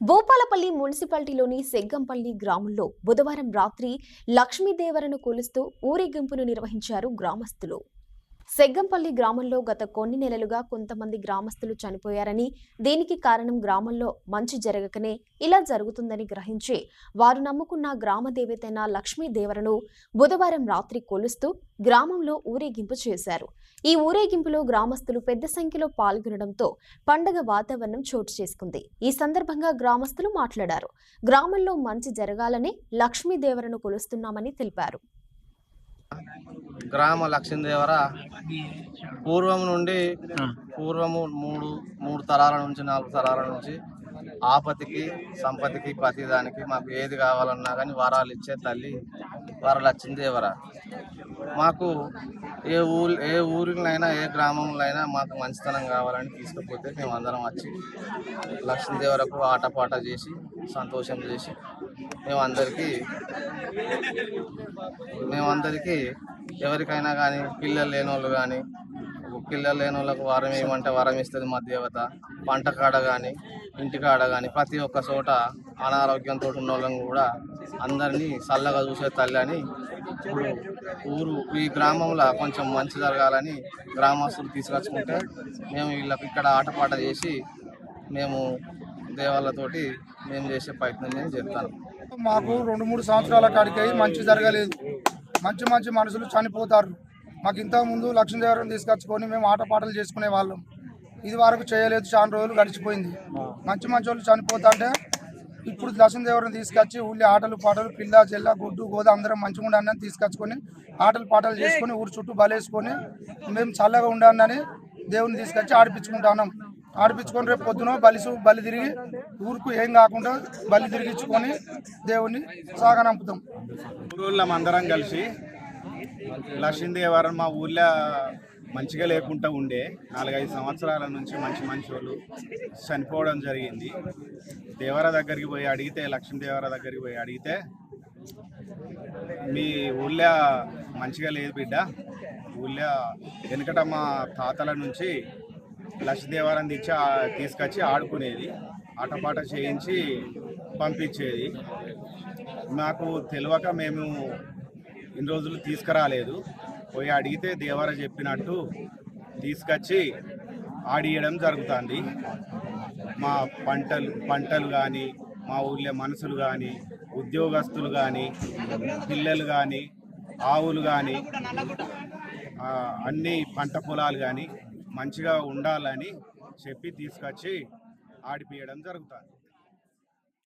భూపాలపల్లి మున్సిపాలిటీలోని సెగ్గంపల్లి గ్రామంలో బుధవారం రాత్రి లక్ష్మీదేవరను కొలుస్తూ ఊరేగింపును నిర్వహించారు గ్రామస్తులు. సెగ్గంపల్లి గ్రామంలో గత కొన్ని నెలలుగా కొంతమంది గ్రామస్తులు చనిపోయారని దీనికి కారణం గ్రామంలో మంచి జరగకనే ఇలా జరుగుతుందని గ్రహించి వారు నమ్ముకున్న గ్రామ దేవతైన లక్ష్మీదేవరను బుధవారం రాత్రి కొలుస్తూ గ్రామంలో ఊరేగింపు చేశారు. ఈ ఊరేగింపులో గ్రామస్తులు పెద్ద సంఖ్యలో పాల్గొనడంతో పండగ వాతావరణం చోటు చేసుకుంది. ఈ సందర్భంగా గ్రామస్తులు మాట్లాడారు. గ్రామంలో మంచి జరగాలని లక్ష్మీదేవరను కొలుస్తున్నామని తెలిపారు. గ్రామ లక్ష్మీదేవర పూర్వం నుండి పూర్వము మూడు మూడు తరాల నుంచి నాలుగు తరాల నుంచి ఆపతికి సంపతికి ప్రతిదానికి మాకు ఏది కావాలన్నా కానీ వరాలు ఇచ్చే తల్లి వరలచ్చిందేవర మాకు ఏ ఊరు ఏ ఊరిలోనైనా ఏ గ్రామంలో అయినా మాకు మంచితనం కావాలని తీసుకుపోతే మేము అందరం వచ్చి లక్ష్మీదేవరకు ఆటపాట చేసి సంతోషం చేసి మేము అందరికీ మేమందరికీ ఎవరికైనా కానీ పిల్లలు లేని వాళ్ళు కానీ పిల్లలు లేని వాళ్ళకు వరం ఏమంటే వరం ఇస్తుంది మా దేవత. పంట కాడ కానీ ఇంటి కాడ కానీ ప్రతి ఒక్క చోట అనారోగ్యంతో ఉన్న వాళ్ళని కూడా అందరినీ చల్లగా చూసే తల్లి అని ఇప్పుడు ఊరు ఈ గ్రామంలో కొంచెం మంచి జరగాలని గ్రామస్తులు తీసుకొచ్చుకుంటే మేము వీళ్ళకి ఇక్కడ ఆటపాట చేసి మేము దేవాళ్ళతోటి మేము చేసే ప్రయత్నం నేను చెప్తాను మాకు రెండు మూడు సంవత్సరాల కాడికి మంచి జరగలేదు. మంచి మంచి మనుషులు చనిపోతారు. మాకు ఇంతకుముందు లక్ష్మీదేవరం తీసుకొచ్చుకొని మేము ఆటపాటలు చేసుకునే వాళ్ళం. ఇది వరకు చేయలేదు. చాలా రోజులు గడిచిపోయింది. మంచి మంచి వాళ్ళు చనిపోతుంటే ఇప్పుడు లక్ష్మీదేవరం తీసుకొచ్చి ఊళ్ళో ఆటలు పాటలు పిల్ల చెల్ల గుడ్డు గోద అందరం మంచిగా ఉండాలని తీసుకొచ్చుకొని ఆటలు పాటలు చేసుకొని ఊరు చుట్టూ బలేసుకొని మేము చల్లగా ఉండాలని దేవుని తీసుకొచ్చి ఆడిపించుకుంటున్నాం ఆడిపించుకొని రేపు పొద్దున బలిసు బలి తిరిగి ఊరుకు ఏం కాకుండా బలి తిరిగించుకొని దేవుణ్ణి సాగనంపుతాం. ఊళ్ళం అందరం కలిసి లక్ష్మీదేవరం మా ఊళ్ళో మంచిగా లేకుండా ఉండే నాలుగైదు సంవత్సరాల నుంచి మంచి మంచి వాళ్ళు చనిపోవడం జరిగింది. దేవర దగ్గరికి పోయి అడిగితే లక్ష్మీదేవర దగ్గరికి పోయి అడిగితే మీ ఊళ్ళో మంచిగా లేదు బిడ్డ. ఊళ్ళో వెనుకట మా తాతల నుంచి లక్ష్మీదేవరం తెచ్చి తీసుకొచ్చి ఆడుకునేది. ఆటపాట చేయించి పంపించేది. మాకు తెలియక మేము ఇన్ని రోజులు తీసుకురాలేదు. పోయి అడిగితే దేవర చెప్పినట్టు తీసుకొచ్చి ఆడియడం జరుగుతుంది. మా పంటలు పంటలు కానీ మా ఊళ్ళో మనుషులు కానీ ఉద్యోగస్తులు కానీ పిల్లలు కానీ ఆవులు కానీ అన్ని పంట పొలాలు కానీ మంచిగా ఉండాలని చెప్పి తీసుకొచ్చి ఆడిపియడం జరుగుతుంది.